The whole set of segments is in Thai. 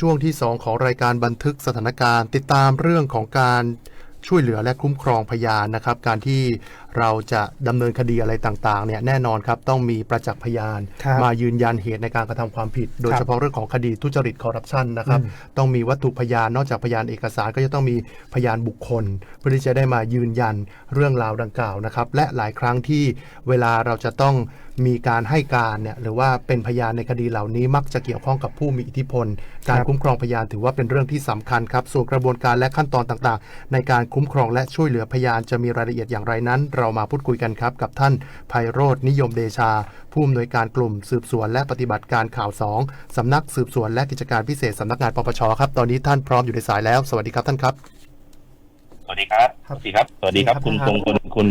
ช่วงที่ 2 ของรายการบันทึกสถานการณ์ ติดตามเรื่องของการช่วยเหลือและคุ้มครองพยานนะครับ การที่ เราจะดำเนินคดีอะไรต่างๆเนี่ยแน่นอนครับต้องมีประจักษ์พยานครับมายืนยันเหตุในการกระทำความผิด โดยครับเฉพาะเรื่องของคดีทุจริตคอร์รัปชันนะครับอืมต้องมีวัตถุพยานนอกจากพยานเอกสารก็จะต้องมีพยานบุคคล เพื่อที่จะได้มายืนยันเรื่องราวดังกล่าวนะครับและหลายครั้งที่เวลาเราจะต้องมีการให้การเนี่ยหรือว่าเป็นพยานในคดีเหล่านี้มักจะเกี่ยวข้องกับผู้มีอิทธิพล การครับคุ้มครองพยานถือว่าเป็นเรื่องที่สำคัญครับส่วนกระบวนการและขั้นตอนต่างๆ ในการคุ้มครองและช่วยเหลือพยานจะมีรายละเอียดอย่างไรนั้นเรามาพูดคุยกันครับ กับท่านไพโรธนิยมเดชา ผู้อำนวยการกลุ่มสืบสวนและปฏิบัติการข่าว 2สำนักสืบสวนและกิจการพิเศษสำนักงานปปชครับ ตอนนี้ท่านพร้อมอยู่ในสายแล้ว สวัสดีครับท่านครับ สวัสดีครับครับสวัสดีครับ สวัสดีครับครับคุณครับทรงพลคุณ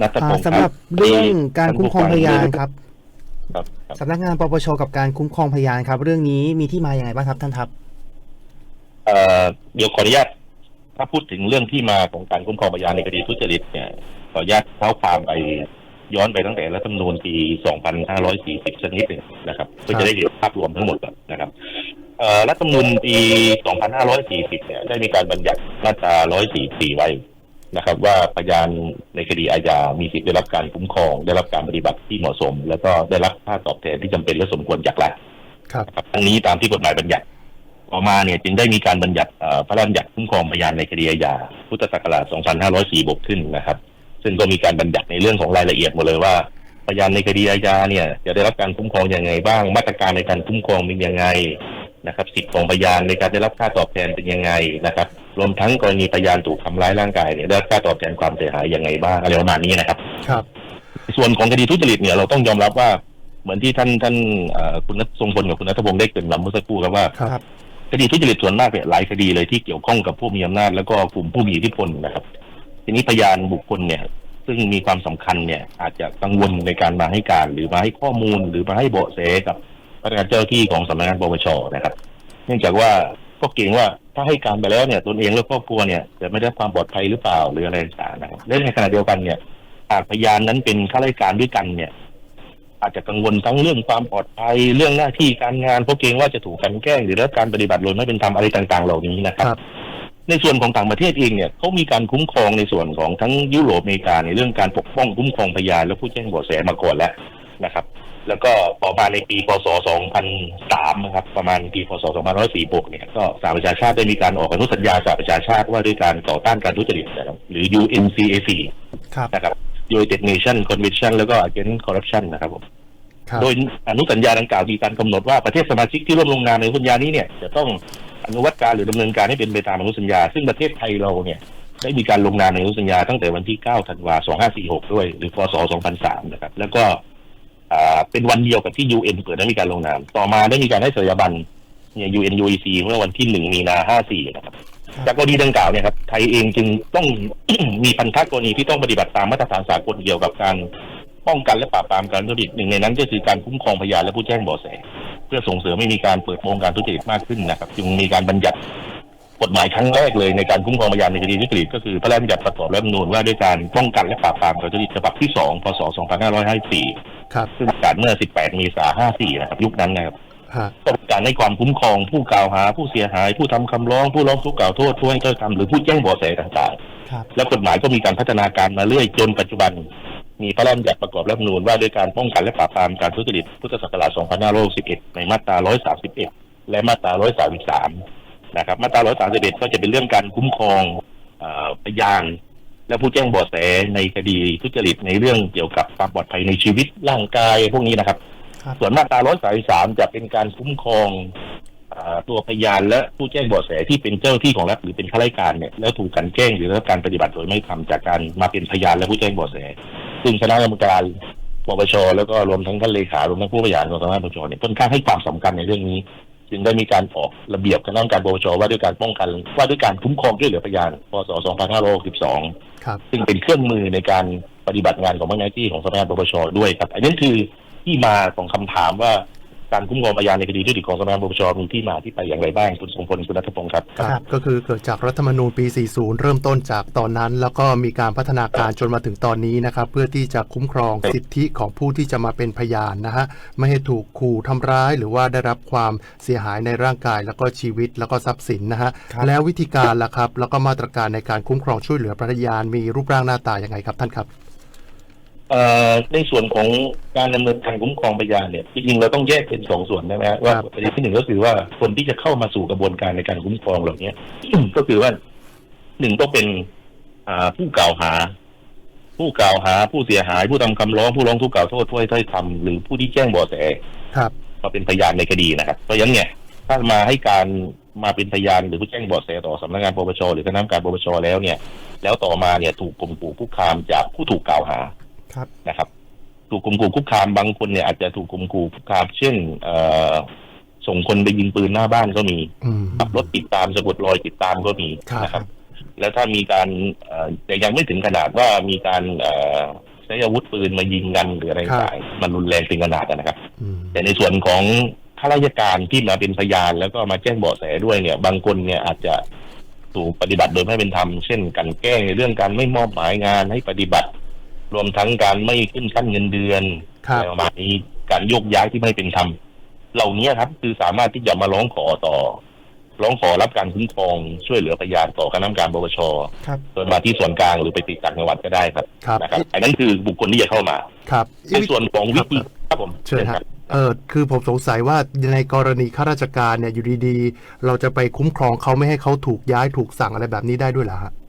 นัทพอ่างศ์สำหรับเรื่องการคุ้มครองพยานครับครับครับสำนักงานปปชกับการคุ้มครองพยานครับ เรื่องนี้มีที่มาอย่างไรบ้างครับท่านครับเอ่อเดี๋ยวขออนุญาต ถ้าพูดถึงเรื่องที่มาของการคุ้มครองพยานในคดีทุจริตเนี่ยขออนุญาตเท้าความไปย้อนไปตั้งแต่รัฐธรรมนูญปี 2540สักนิดหนึ่งนะครับเพื่อจะได้เห็นภาพรวมทั้งหมดก่อนนะครับเอ่อรัฐธรรมนูญปี 2540 เนี่ย ได้มีการบัญญัติมาตรา 144 ไว้นะครับ ว่าพยานในคดีอาญา มีสิทธิได้รับการคุ้มครอง ได้รับการปฏิบัติที่เหมาะสม แล้วก็ได้รับค่าตอบแทนที่จำเป็นและสมควรจากรัฐครับครับทั้งนี้ตามที่กฎหมายบัญญัติ ต่อมาเนี่ยจึงได้มีการบัญญัติเอ่อพระราชบัญญัติคุ้มครองพยานในคดีอาญาพุทธศักราช 2504บวกขึ้นนะครับ ซึ่งก็มีการบัญญัติในเรื่องของรายละเอียดหมดเลยว่าพยานในคดีอาญาเนี่ยจะได้รับการคุ้มครองยังไงบ้าง มาตรการในการคุ้มครองเป็นยังไงนะครับสิทธิของพยานในการได้รับค่าตอบแทนเป็นยังไงนะครับรวมทั้งกรณีพยานถูกทำร้ายร่างกายเนี่ยได้รับค่าตอบแทนความเสียหายยังไงบ้างอะไรประมาณนี้นะครับ ครับ ส่วนของคดีทุจริตเนี่ยเราต้องยอมรับว่าเหมือนที่ท่านท่านเอ่อคุณนัททรงพลกับคุณนัทพงศ์ได้เกรินนำเมื่อสักครู่ครับว่า คดีทุจริตส่วนมากเนี่ยหลายคดีเลยที่เกี่ยวข้องกับผู้มีอำนาจแล้วก็กลุ่มผู้มีอิทธิพลนะครับ ทีนี้พยานบุคคลเนี่ย ซึ่งมีความสำคัญเนี่ย อาจจะกังวลในการมาให้การหรือมาให้ข้อมูลหรือมาให้เบาะแสกับพนักงานเจ้าที่ของสำนักงานปปชนะครับ เนื่องจากว่าก็เกรงว่าถ้าให้การไปแล้วเนี่ยตนเองและครอบครัวเนี่ยจะไม่ได้ความปลอดภัยหรือเปล่าหรืออะไรต่างๆนะครับและในขณะเดียวกันเนี่ยหากพยานนั้นเป็นข้าราชการด้วยกันเนี่ย อาจจะกังวลทั้งเรื่องความปลอดภัยเรื่องหน้าที่การงานเพราะเกรงว่าจะถูกกลันแกล้งหรือได้รับการปฏิบัติโดยไม่เป็นธรรมอะไรต่าง ๆ เหล่านี้นะครับครับ ในส่วนของต่างประเทศเองเนี่ยเขามีการคุ้มครองในส่วนของทั้งยุโรปอเมริกาในเรื่องการปกป้องคุ้มครองพยานและผู้แจ้งเบาะแสมาก่อนแล้วนะครับ แล้วก็ต่อมาในปีพศ 2003 นะครับ ประมาณปีพศ 2546 เนี่ย ก็สหประชาชาติได้มีการออกอนุสัญญาสหประชาชาติว่าด้วยการต่อต้านการทุจริตนะครับหรือ UNCAC ครับนะครับ United Nation Convention แล้วก็ Against Corruption นะครับผมครับ โดยอนุสัญญาดังกล่าวมีการกำหนดว่าประเทศสมาชิกที่ร่วมลงนามในอนุสัญญานี้เนี่ยจะต้องอนุวัตการหรือดำเนินการให้เป็นไปตามอนุสัญญา ซึ่งประเทศไทยเราเนี่ยได้มีการลงนามในอนุสัญญาตั้งแต่วันที่ 9 ธันวาคม2546 ด้วย หรือ พศ 2003 นะครับ แล้วก็อ่าเป็นวันเดียวกับที่ UN เปิดให้มีการลงนาม ต่อมาได้มีการให้สัญญาบันเนี่ย UNUEC เมื่อวันที่ 1 มีนา 54 นะครับ จากกรณีดังกล่าวเนี่ยครับ ไทยเองจึงต้องมีพันธกรณีที่ต้องปฏิบัติตามมาตรฐานสากลเกี่ยวกับการ ป้องกันและปราบปรามการทุจริตหนึ่งในนั้นก็คือการคุ้มครองพยานและผู้แจ้งเบาะแส เพื่อส่งเสริมให้มีการเปิดโปงการทุจริตมากขึ้นนะครับ จึงมีการบัญญัติกฎหมายครั้งแรกเลยในการคุ้มครองพยานในคดีทุจริตก็คือพระราชบัญญัติประกอบรัฐธรรมนูญว่าด้วยการป้องกันและปราบปรามการทุจริตฉบับที่ 2 พศ 2554 ครับ ซึ่งประกาศเมื่อ 18 เมษายน 54 นะครับ ยุคนั้นนะครับฮะต้องการให้ความคุ้มครองผู้กล่าวหา ผู้เสียหาย ผู้ทำคำร้อง ผู้ร้องทุกข์กล่าวโทษผู้ให้ถ้อยคำหรือผู้แจ้งเบาะแสต่างครับๆและกฎหมายก็มีการพัฒนาการมาเรื่อยจนปัจจุบัน มีพระราชบัญญัติประกอบรัฐธรรมนูญว่าด้วยการป้องกันและปราบปรามการทุจริตพุทธศักราช2561 ในมาตรา 131 และมาตรา 133 นะครับ มาตรา 131 ก็จะเป็นเรื่องการคุ้มครองเอ่อพยานและผู้แจ้งเบาะแสในคดีทุจริตในเรื่องเกี่ยวกับความปลอดภัยในชีวิตร่างกายพวกนี้นะครับครับส่วนมาตรา 133 จะเป็นการคุ้มครองอ่าตัวพยานและผู้แจ้งเบาะแสที่เป็นเจ้าหน้าที่ของรัฐหรือเป็นข้าราชการเนี่ยแล้วถูกกลันแกล้งหรือได้รับการปฏิบัติโดยไม่ทำจากการมาเป็นพยานและผู้แจ้งเบาะแส ซึ่งคณะกรรมการปปชแล้วก็รวมทั้งท่านเลขารวมทั้งผู้บริหารของสำนักงานปปชเนี่ยค่อนข้างให้ความสำคัญในเรื่องนี้ จึงได้มีการออกระเบียบคณะกรรมการปปชว่าด้วยการป้องกันว่าด้วยการคุ้มครองช่วยเหลือพยานพศ 2562ครับซึ่งเป็นเครื่องมือในการปฏิบัติงานของพนักงานที่ของสำนักงานปปชด้วยครับ อันนี้คือที่มาของคำถามว่า การคุ้มครองพยานในคดีทุจริตของสำนักงานปปชมีที่มาที่ไปอย่างไรบ้างคุณทรงพลคุณนัทพงศ์ครับ ครับ ก็คือเกิดจากรัฐธรรมนูญปี 40 เริ่มต้นจากตอนนั้น แล้วก็มีการพัฒนาการจนมาถึงตอนนี้นะครับ เพื่อที่จะคุ้มครองสิทธิของผู้ที่จะมาเป็นพยานนะฮะไม่ให้ถูกขู่ทำร้ายหรือว่าได้รับความเสียหายในร่างกาย แล้วก็ชีวิตแล้วก็ทรัพย์สินนะฮะครับแล้ววิธีการล่ะครับ แล้วก็มาตรการในการคุ้มครองช่วยเหลือพยานมีรูปร่างหน้าตาอย่างไงครับท่านครับเอ่อ ในส่วนของการดำเนินการคุ้มครองพยานเนี่ยจริงๆเราต้องแยกเป็นสองส่วนได้ไหมฮะว่าครับประเด็นที่หนึ่งก็คือว่าคนที่จะเข้ามาสู่กระบวนการในการคุ้มครองเหล่านี้ก็คือว่าหนึ่งต้องเป็นอ่าผู้กล่าวหา ผู้กล่าวหา ผู้เสียหาย ผู้ทำคำร้องผู้ร้องทุกข์กล่าวโทษผู้ให้ถ้อยคำหรือผู้ที่แจ้งเบาะแสครับมาเป็นพยานในคดีนะครับเพราะฉะนั้นเนี่ยถ้ามาให้การมาเป็นพยานหรือผู้แจ้งเบาะแสต่อสำนักงานปปชหรือคณะกรรมการปปชแล้วเนี่ย แล้วต่อมาเนี่ยถูกข่มขู่คุกคามจากผู้ถูกกล่าวหา ครับนะครับ ถูกข่มขู่คุกคามบางคนเนี่ยอาจจะถูกข่มขู่คุกคามเช่นเอ่อส่งคนไปยิงปืนหน้าบ้านก็มีอืมขับรถติดตามสะกดรอยติดตามก็มีครับนะครับ แล้วถ้ามีการเอ่อแต่ยังไม่ถึงขนาดว่ามีการเอ่อใช้อาวุธปืนมายิงกันหรืออะไรต่างๆมันรุนแรงเป็นขนาดนะครับอืมแต่ในส่วนของข้าราชการที่มาเป็นพยานแล้วก็มาแจ้งเบาะแสด้วยเนี่ย บางคนเนี่ยอาจจะถูกปฏิบัติโดยไม่เป็นธรรมเช่นกลันแกล้งในเรื่องการไม่มอบหมายงานให้ปฏิบัติ รวมทั้งการไม่ขึ้นขั้นเงินเดือนครับ อะไรประมาณนี้การโยกย้ายที่ไม่เป็นธรรมเหล่านี้ครับ คือสามารถที่จะมาร้องขอต่อ ร้องขอรับการคุ้มครองช่วยเหลือพยานต่อคณะกรรมการปปชครับโดยมาที่ส่วนกลางหรือไปติดต่างจังหวัดก็ได้ครับครับนะครับ อันนั้นคือบุคคลที่จะเข้ามา ครับในส่วนของวิธีครับผมเชิญครับ เออคือผมสงสัยว่าในกรณีข้าราชการเนี่ยอยู่ดีๆ เราจะไปคุ้มครองเขาไม่ให้เขาถูกย้ายถูกสั่งอะไรแบบนี้ได้ด้วยเหรอฮะเอ่อ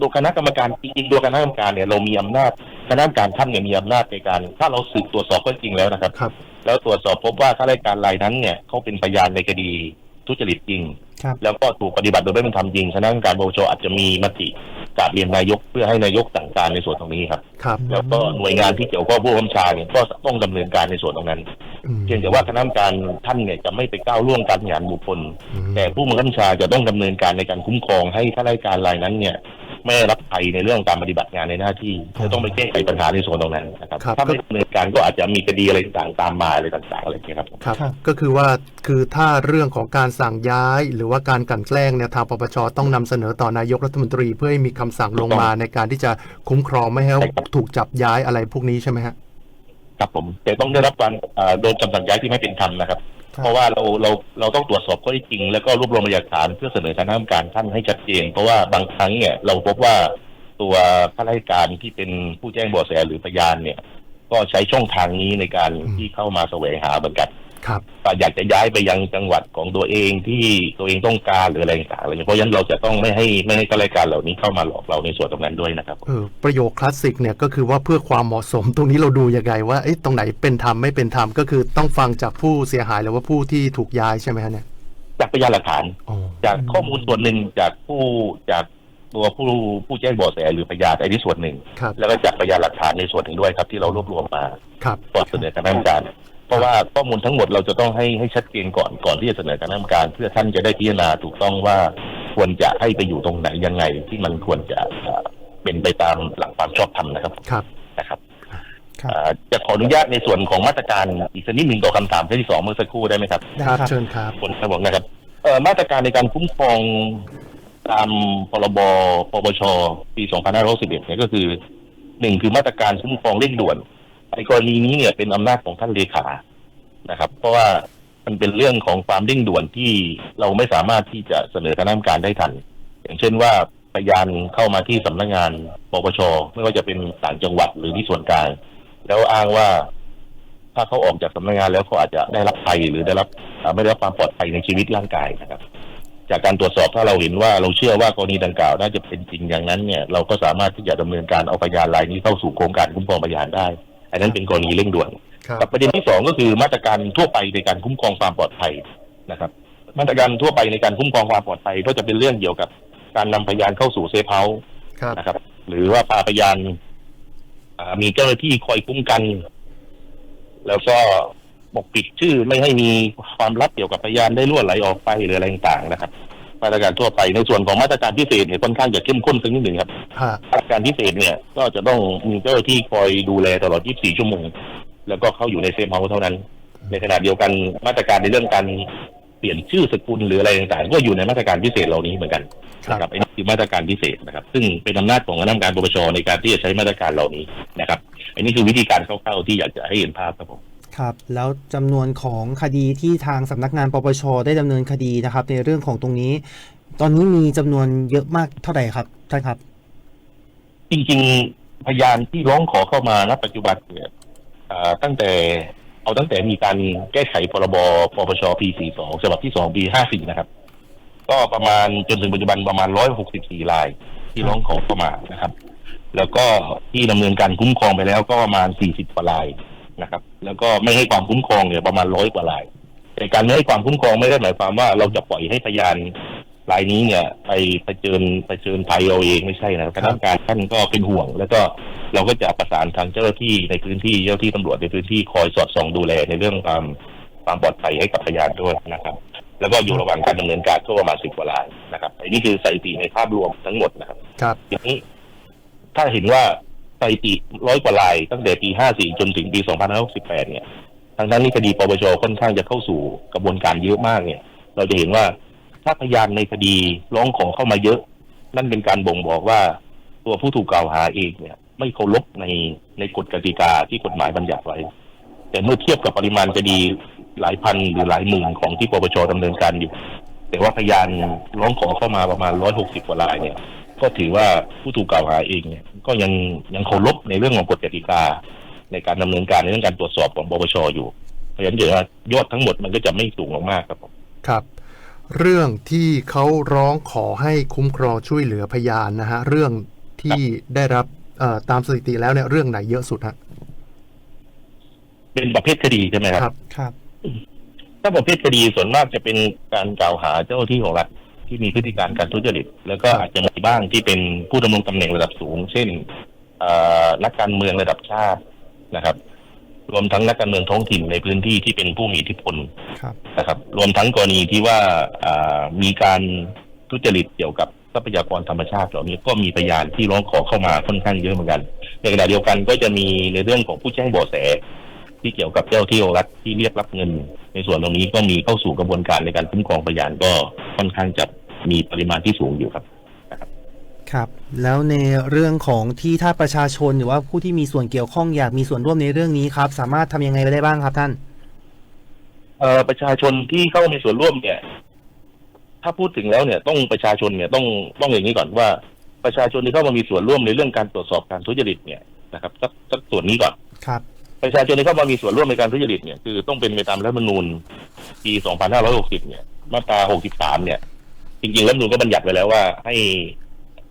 ตัวคณะกรรมการจริงๆตัวคณะกรรมการเนี่ยเรามีอำนาจคณะกรรมการท่านเนี่ยมีอำนาจในการ ถ้าเราสืบตรวจสอบข้อจริงแล้วนะครับ ครับ แล้วตรวจสอบพบว่าข้าราชการรายนั้นเนี่ยเขาเป็นพยานในคดีทุจริตจริง ครับ แล้วก็ถูกปฏิบัติโดยไม่เป็นธรรมจริงคณะกรรมการปปชอาจจะมีมติ กราบเรียนนายกเพื่อให้นายกสั่งการในส่วนตรงนี้ครับ ครับ แล้วก็หน่วยงานที่เกี่ยวข้องผู้บัญชาเนี่ยก็ต้องดำเนินการในส่วนตรงนั้นอืม เพียงแต่ว่าคณะกรรมการท่านเนี่ยจะไม่ไปก้าวล่วงการบริหารบุคคล อืม แต่ผู้บังคับบัญชาจะต้องดำเนินการในการคุ้มครองให้ข้าราชการรายนั้นเนี่ย ไม่ได้รับภัยในเรื่องการปฏิบัติงานในหน้าที่จะต้องไปแก้ไขปัญหาในส่วนตรงนั้นนะครับครับ ถ้าไม่ดำเนินการก็อาจจะมีคดีอะไรต่างๆตามมาอะไรต่างๆอะไรอย่างเงี้ยครับ ครับ ครับ ก็คือว่าคือถ้าเรื่องของการสั่งย้าย หรือว่าการกลั่นแกล้งเนี่ยทางปปชต้องนำเสนอต่อนายกรัฐมนตรีเพื่อให้มีคำสั่งลงมาในการที่จะคุ้มครองไม่ให้ใช่ครับถูกจับย้ายอะไรพวกนี้ใช่ไหมฮะ ครับผมแต่ต้องได้รับการเอ่อโดนคำสั่งย้ายที่ไม่เป็นธรรมนะครับครับ เพราะว่าเราเราเราต้องตรวจสอบข้อท็จจริง แล้วก็รวบรวมพยานหลักฐานเพื่อเสนอคณะกรรมการท่านให้ชัดเจน เพราะว่าบางครั้งเนี่ยเราพบว่าตัวข้าราชการที่เป็นผู้แจ้งเบาะแสหรือพยานเนี่ย ก็ใช้ช่องทางนี้ในการที่เข้ามาแสวงหาเหมือนกัน ครับก็อยากจะย้ายไปยังจังหวัดของตัวเองที่ตัวเองต้องการหรืออะไรต่างๆอะไรอย่างเงี้ยเพราะฉะนั้นเราจะต้องไม่ให้ไม่ให้ข้าราชการเหล่านี้เข้ามาหลอกเราในส่วนตรงนั้นด้วยนะครับเออประโยคคลาสสิกเนี่ยก็คือว่าเพื่อความเหมาะสมตรงนี้เราดูยังไงว่าเอ๊ะตรงไหนเป็นธรรมไม่เป็นธรรมก็คือต้องฟังจากผู้เสียหายหรือว่าผู้ที่ถูกย้ายใช่ไหมฮะเนี่ยจากพยานหลักฐานอ๋อจากข้อมูลส่วนหนึ่งจากผู้จากตัวผู้ผู้แจ้งเบาะแสหรือพยานอันนี้ส่วนหนึ่งครับแล้วก็จากพยานหลักฐานในส่วนหนึ่งด้วยครับที่เรารวบรวมมาครับก่อนเสนอคณะกรรมการ เพราะว่าข้อมูลทั้งหมดเราจะต้องให้ให้ชัดเจนก่อนก่อนที่จะเสนอคณะกรรมการ เพื่อท่านจะได้พิจารณาถูกต้องว่าควรจะให้ไปอยู่ตรงไหนยังไง ที่มันควรจะเอ่อเป็นไปตามหลักความชอบธรรมนะครับครับนะครับครับเอ่อจะขออนุญาตในส่วนของมาตรการอีกสักนิดหนึ่งต่อคำถามที่สองเมื่อสักครู่ได้ไหมครับได้ครับครับเชิญครับคนครับผมนะครับเอ่อมาตรการในการคุ้มครองตามพรบปปชปี 2561เนี่ยก็คือหนึ่งคือมาตรการคุ้มครองเร่งด่วน ไอ้กรณีนี้เนี่ยเป็นอำนาจของท่านเลขานะครับ เพราะว่ามันเป็นเรื่องของความเร่งด่วนที่เราไม่สามารถที่จะเสนอคณะกรรมการได้ทัน อย่างเช่นว่าพยานเข้ามาที่สำนักงานปปชไม่ว่าจะเป็นต่างจังหวัดหรือที่ส่วนกลางแล้วอ้างว่า ถ้าเขาออกจากสำนักงานแล้วเขาอาจจะได้รับภัยหรือได้รับไม่ได้รับความปลอดภัยในชีวิตร่างกายนะครับ จากการตรวจสอบถ้าเราเห็นว่าเราเชื่อว่ากรณีดังกล่าวน่าจะเป็นจริงอย่างนั้นเนี่ย เราก็สามารถที่จะดำเนินการเอาพยานรายนี้เข้าสู่โครงการคุ้มครองพยานได้ อันนั้นเป็นกรณีเร่งด่วนครับกับประเด็นที่สองก็คือมาตรการทั่วไปในการคุ้มครองความปลอดภัยนะครับ มาตรการทั่วไปในการคุ้มครองความปลอดภัยก็จะเป็นเรื่องเกี่ยวกับการนำพยานเข้าสู่เซฟเฮาส์ครับนะครับ หรือว่าพาพยานอ่ามีเจ้าหน้าที่คอยคุ้มกัน แล้วก็ปกปิดชื่อไม่ให้มีความลับเกี่ยวกับพยานได้ล่วไหลออกไปหรืออะไรต่างๆนะครับ มาตรการทั่วไปในส่วนของมาตรการพิเศษเนี่ยค่อนข้างจะเข้มข้นสักนิดหนึ่งครับฮะมาตรการพิเศษเนี่ยก็จะต้องมีเจ้าหน้าที่คอยดูแลตลอด 24 ชั่วโมง แล้วก็เข้าอยู่ในเซฟเฮาส์เท่านั้น ในขณะเดียวกันมาตรการในเรื่องการเปลี่ยนชื่อสกุลหรืออะไรต่างๆ ก็อยู่ในมาตรการพิเศษเหล่านี้เหมือนกันครับนะครับอันนี้คือมาตรการพิเศษนะครับ ซึ่งเป็นอำนาจของคณะกรรมการปปชในการที่จะใช้มาตรการเหล่านี้นะครับอันนี้คือวิธีการคร่าวๆที่อยากจะให้เห็นภาพครับผม ครับแล้วจำนวนของคดีที่ทางสำนักงานปปชได้ดำเนินคดีนะครับ ในเรื่องของตรงนี้ ตอนนี้มีจำนวนเยอะมากเท่าไหร่ครับท่านครับ จริงๆพยานที่ร้องขอเข้ามาณปัจจุบันเนี่ยตั้งแต่เอาตั้งแต่มีการแก้ไขพรบปปชปี 42ฉบับที่ 2 ปี 54 นะครับ ก็ประมาณจนถึงปัจจุบันประมาณ 164ราย ที่ร้องขอเข้ามานะครับ แล้วก็ที่ดำเนินการคุ้มครองไปแล้วก็ประมาณ 40กว่าราย นะครับ แล้วก็ไม่ให้ความคุ้มครองเนี่ยประมาณร้อยกว่าราย แต่การไม่ให้ความคุ้มครองไม่ได้หมายความว่าเราจะปล่อยให้พยานรายนี้เนี่ย ไปเผชิญเผชิญภัยเอาเองไม่ใช่นะคณะกรรมการท่านก็เป็นห่วง แล้วก็เราก็จะประสานทางเจ้าหน้าที่ในพื้นที่เจ้าหน้าที่ตำรวจในพื้นที่คอยสอดส่องดูแลในเรื่องความความปลอดภัยให้กับพยานด้วยนะครับ แล้วก็อยู่ระหว่างการดำเนินการก็ประมาณสิบกว่ารายนะครับอันนี้คือสถิติในภาพรวมทั้งหมดนะครับครับทีนี้ถ้าเห็นว่า สถิติร้อยกว่ารายตั้งแต่ปี 54 จนถึงปี 2568 เนี่ยทางด้านนี้คดีปปชค่อนข้างจะเข้าสู่กระบวนการเยอะมากเนี่ย เราจะเห็นว่าถ้าพยานในคดีร้องขอเข้ามาเยอะ นั่นเป็นการบ่งบอกว่า ตัวผู้ถูกกล่าวหาเองเนี่ย ไม่เคารพในในกฎกติกาที่กฎหมายบัญญัติไว้ แต่เมื่อเทียบกับปริมาณคดีหลายพันหรือหลายหมื่นของที่ปปชดำเนินการอยู่ แต่ว่าพยานร้องขอเข้ามาประมาณ160กว่ารายเนี่ย ก็ถือว่าผู้ถูกกล่าวหาเองเนี่ยก็ยังยังเคารพในเรื่องของกฎกติกา ในการดำเนินการในเรื่องการตรวจสอบของปปชอยู่ เพราะฉะนั้นเดี๋ยวยอดทั้งหมดมันก็จะไม่สูงมากๆครับผมครับ เรื่องที่เขาร้องขอให้คุ้มครองช่วยเหลือพยานนะฮะเรื่องที่ได้รับเอ่อตามสถิติแล้วเนี่ยเรื่องไหนเยอะสุดฮะเป็นประเภทคดีใช่ไหมครับ ครับครับถ้าประเภทคดีส่วนมากจะเป็นการกล่าวหาเจ้าหน้าที่ของรัฐ ที่มีพฤติการการทุจริต แล้วก็อาจจะมีบ้างที่เป็นผู้ดำรงตำแหน่งระดับสูง เช่นเอ่อนักการเมืองระดับชาตินะครับ รวมทั้งนักการเมืองท้องถิ่นในพื้นที่ที่เป็นผู้มีอิทธิพลครับนะครับ รวมทั้งกรณีที่ว่าอ่ามีการทุจริตเกี่ยวกับทรัพยากรธรรมชาติเหล่านี้ก็มีพยานที่ร้องขอเข้ามาค่อนข้างเยอะเหมือนกันในขณะเดียวกันก็จะมีในเรื่องของผู้แจ้งเบาะแส ที่เกี่ยวกับเจ้าที่รัฐที่เรียกรับเงิน ในส่วนตรงนี้ก็มีเข้าสู่กระบวนการในการคุ้มครองพยานก็ค่อนข้างจะ มีปริมาณที่สูงอยู่ครับครับ แล้วในเรื่องของที่ถ้าประชาชนหรือว่าผู้ที่มีส่วนเกี่ยวข้องอยากมีส่วนร่วมในเรื่องนี้ครับ สามารถทำยังไงไปได้บ้างครับท่านเอ่อประชาชนที่เข้ามีส่วนร่วมเนี่ย ถ้าพูดถึงแล้วเนี่ยต้องประชาชนเนี่ยต้องต้องอย่างนี้ก่อนว่า ประชาชนที่เข้ามามีส่วนร่วมในเรื่องการตรวจสอบการทุจริตเนี่ยนะครับสักสักส่วนนี้ก่อนครับ ประชาชนที่เข้ามามีส่วนร่วมในการทุจริตเนี่ยคือต้องเป็นไปตามรัฐธรรมนูญปี 2560 เนี่ย มาตรา 63 เนี่ย จริงๆรัฐธรรมนูญก็บัญญัติไว้แล้วว่า ให้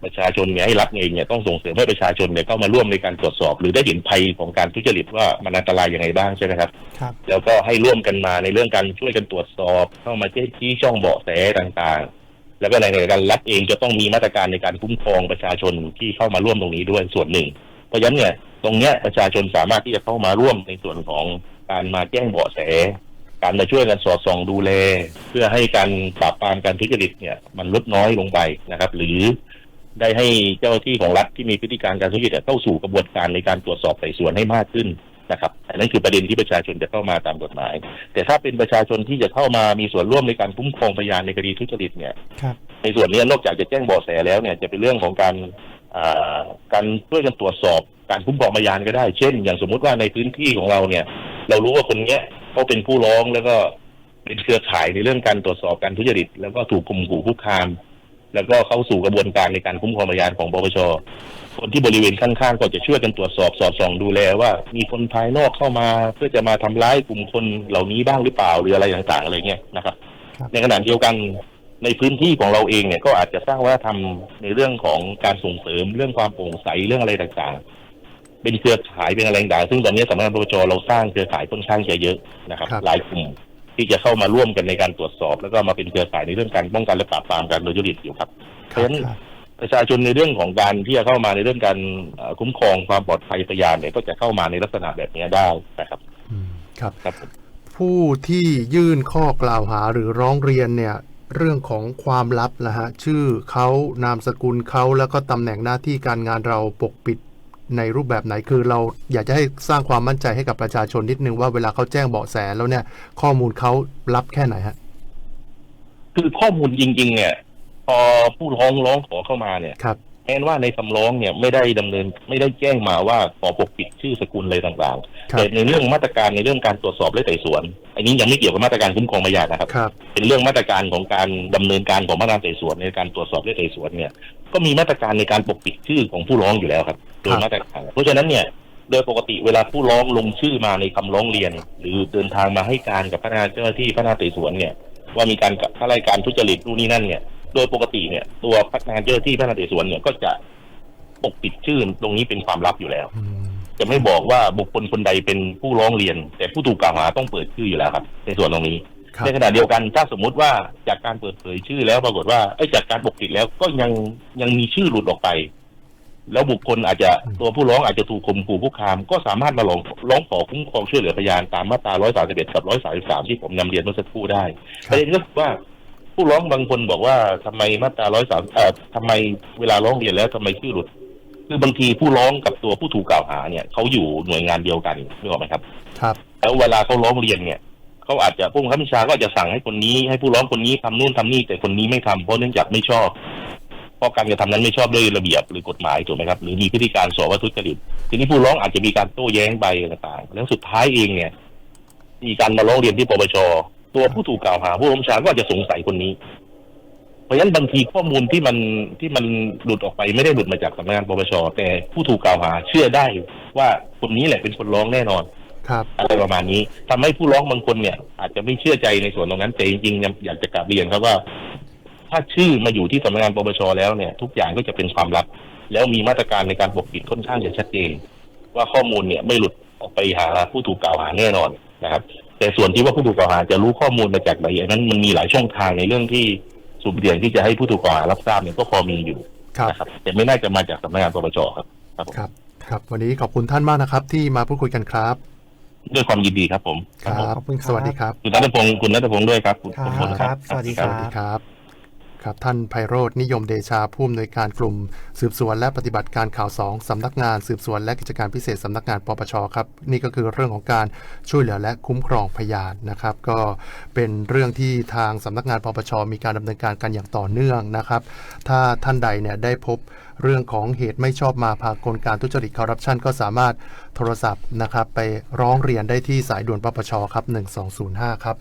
ประชาชนเนี่ยให้รัฐเองเนี่ยต้องส่งเสริมให้ประชาชนเนี่ยเข้ามาร่วมในการตรวจสอบ หรือได้เห็นภัยของการทุจริตว่ามันอันตรายยังไงบ้างใช่ไหมครับ ครับ แล้วก็ให้ร่วมกันมาในเรื่องการช่วยกันตรวจสอบ เข้ามาชี้ช่องเบาะแสต่างๆ แล้วก็ในขณะเดียวกันรัฐเองจะต้องมีมาตรการในการคุ้มครองประชาชนที่เข้ามาร่วมตรงนี้ด้วยส่วนหนึ่ง เพราะฉะนั้นเนี่ยตรงเนี้ยประชาชนสามารถที่จะเข้ามาร่วมในส่วนของการมาแจ้งเบาะแส การมาช่วยกันสอดส่องดูแล เพื่อให้การปราบปรามการทุจริตเนี่ยมันลดน้อยลงไปนะครับ หรือได้ให้เจ้าหน้าที่ของรัฐที่มีพฤติการการทุจริตเข้าสู่กระบวนการในการตรวจสอบไต่สวนให้มากขึ้นนะครับอันนั้นคือประเด็นที่ประชาชนจะเข้ามาตามกฎหมาย แต่ถ้าเป็นประชาชนที่จะเข้ามามีส่วนร่วมในการคุ้มครองพยานในคดีทุจริตเนี่ยครับในส่วนนี้นอกจากจะแจ้งเบาะแสแล้วเนี่ยจะเป็นเรื่องของการอ่าการช่วยกันตรวจสอบการคุ้มครองพยานก็ได้ เช่น อย่างสมมุติว่าในพื้นที่ของเราเนี่ย เรารู้ว่าคนเนี้ยเขาเป็นผู้ร้องแล้วก็เป็นเครือข่ายในเรื่องการตรวจสอบการทุจริต แล้วก็ถูกข่มขู่คุกคาม แล้วก็เข้าสู่กระบวนการในการคุ้มครองพยานของปปชคนที่บริเวณข้างๆก็จะช่วยกันตรวจสอบสอดส่องดูแลว่า มีคนภายนอกเข้ามาเพื่อจะมาทำร้ายกลุ่มคนเหล่านี้บ้างหรือเปล่าหรืออะไรต่างๆอะไรเงี้ยนะครับครับ ในขณะเดียวกันในพื้นที่ของเราเองเนี่ยก็อาจจะสร้างวัฒนธรรมในเรื่องของการส่งเสริมเรื่องความโปร่งใสเรื่องอะไรต่างๆ เป็นเครือข่ายเป็นอะไรต่างๆซึ่งตอนนี้สำนักงานปปชเราสร้างเครือข่ายค่อนข้างจะเยอะนะครับครับ หลายกลุ่มที่จะเข้ามาร่วมกันในการตรวจสอบ แล้วก็มาเป็นเครือข่ายในเรื่องการป้องกันและปราบปรามการทุจริตอยู่ครับเพราะฉะนั้นครับประชาชนในเรื่องของการที่จะเข้ามาในเรื่องการเอ่อคุ้มครองความปลอดภัยพยานเนี่ยก็จะเข้ามาในลักษณะแบบนี้ได้นะครับอืมครับครับผมผู้ที่ยื่นข้อกล่าวหาหรือร้องเรียนเนี่ยเรื่องของความลับนะฮะชื่อเขานามสกุลเขาแล้วก็ตำแหน่งหน้าที่การงานเราปกปิด ในรูปแบบไหนคือเราอยากจะให้สร้างความมั่นใจให้กับประชาชนนิดนึงว่าเวลาเขาแจ้งเบาะแสแล้วเนี่ย ข้อมูลเขารับแค่ไหนฮะคือข้อมูลจริง ๆ เนี่ยพอผู้ร้องร้องขอเข้ามาเนี่ยครับ แม้ว่าในคำร้องเนี่ยไม่ได้ดำเนินไม่ได้แจ้งมาว่าขอปกปิดชื่อสกุลอะไรต่างคๆรับแต่ในเรื่องมาตรการในเรื่องการตรวจสอบและไต่สวน อันนี้ยังไม่เกี่ยวกับมาตรการคุ้มครองพยานนะครับครับเป็นเรื่องมาตรการของการดำเนินการของพนักงานไต่สวนในการตรวจสอบและไต่สวนเนี่ย ก็มีมาตรการในการปกปิดชื่อของผู้ร้องอยู่แล้วครับ โดยมาตรการ เพราะฉะนั้นเนี่ยโดยปกติเวลาผู้ร้องลงชื่อมาในคำร้องเรียน หรือเดินทางมาให้การกับพนักงานเจ้าหน้าที่พนักงานไต่สวนเนี่ยว่ามีการข้าราชการทุจริตนู่นนี่นั่นเนี่ย โดยปกติเนี่ยตัวพนักงานเจ้าหน้าที่พนักงานไต่สวนเนี่ยก็จะปกปิดชื่อตรงนี้เป็นความลับอยู่แล้วอืมจะไม่บอกว่าบุคคลคนใดเป็นผู้ร้องเรียน แต่ผู้ถูกกล่าวหาต้องเปิดชื่ออยู่แล้วครับ ในส่วนตรงนี้ ครับ ในขณะเดียวกันถ้าสมมุติว่าจากการเปิดเผยชื่อแล้วปรากฏว่าไอ้ยจากการปกปิดแล้วก็ยังยังมีชื่อหลุดออกไป แล้วบุคคลอาจจะตัวผู้ร้องอาจจะถูกข่มขู่คุกคาม ก็สามารถมาร้องร้องขอคุ้มครองช่วยเหลือพยานตามมาตรา 131 กับ 133 ที่ผมนำเรียนเมื่อสักครู่ได้คปรับระเด็นก็คือว่า ผู้ร้องบางคนบอกว่าทำไมมาตรา103เอ่อทำไมเวลาร้องเรียนแล้วทำไมชื่อหลุด คือบางทีผู้ร้องกับตัวผู้ถูกกล่าวหาเนี่ยเขาอยู่หน่วยงานเดียวกันนึกออกไหมครับ ครับ แล้วเวลาเขาร้องเรียนเนี่ยเขาอาจจะผู้บังคับบัญชาก็อาจจะสั่งให้คนนี้ ให้ผู้ร้องคนนี้ทำนู่นทำนี่แต่คนนี้ไม่ทำเพราะเนื่องจากไม่ชอบเพราะการกระทำนั้นไม่ชอบด้วยระเบียบหรือกฎหมายถูกไหมครับหรือมีพฤติการสอบว่าทุจริตทีนี้ผู้ร้องอาจจะมีการโต้แย้งไปต่างๆ แล้วสุดท้ายเองเนี่ย มีการมาร้องเรียนที่ปปช ตัวผู้ถูกกล่าวหาผู้บังคับบัญชาก็อาจจะสงสัยคนนี้ เพราะฉะนั้นบางทีข้อมูลที่มันที่มันหลุดออกไปไม่ได้หลุดมาจากสำนักงานปปชแต่ผู้ถูกกล่าวหาเชื่อได้ว่าคนนี้แหละเป็นคนร้องแน่นอนครับอะไรประมาณนี้ทำให้ผู้ร้องบางคนเนี่ย อาจจะไม่เชื่อใจในส่วนตรงนั้นแต่จริงๆอยากจะกลับเรียนครับว่า ถ้าชื่อมาอยู่ที่สำนักงานปปชแล้วเนี่ย ทุกอย่างก็จะเป็นความลับ แล้วมีมาตรการในการปกปิดค่อนข้างจะชัดเจนว่าข้อมูลเนี่ยไม่หลุดออกไปหาผู้ถูกกล่าวหาแน่นอนนะครับ แต่ส่วนที่ว่าผู้ถูกกล่าวหาจะรู้ข้อมูลมาจากไหนอันนั้นมันมีหลายช่องทางในเรื่องที่สุ่มเสี่ยงที่จะให้ผู้ถูกกล่าวหารับทราบเนี่ยก็พอมีอยู่ครับนะครับแต่ไม่น่าจะมาจากสำนักงานปปชครับครับผมครับ ครับ วันนี้ขอบคุณท่านมากนะครับ ที่มาพูดคุยกันครับ ด้วยความยินดีครับผมครับขอบคุณครับสวัสดีครับ คุณนัทพงศ์คุณนัทพงศ์ด้วยครับคุณครับขอณครับสวัสดีสวัสดีครับ ครับท่านไพโรธนิยมเดชาผู้อำนวยการกลุ่ม สืบสวนและปฏิบัติการข่าวสองสำนักงานสืบสวนและกิจการพิเศษสำนักงานปปชครับ นี่ก็คือเรื่องของการช่วยเหลือและคุ้มครองพยานนะครับ ก็เป็นเรื่องที่ทางสำนักงานปปชมีการดำเนินการกันอย่างต่อเนื่องนะครับ ถ้าท่านใดเนี่ยได้พบเรื่องของเหตุไม่ชอบมาพากลการทุจริตคอร์รัปชันก็สามารถโทรศัพท์นะครับไปร้องเรียนได้ที่สายด่วนปปชครับ1205ครับ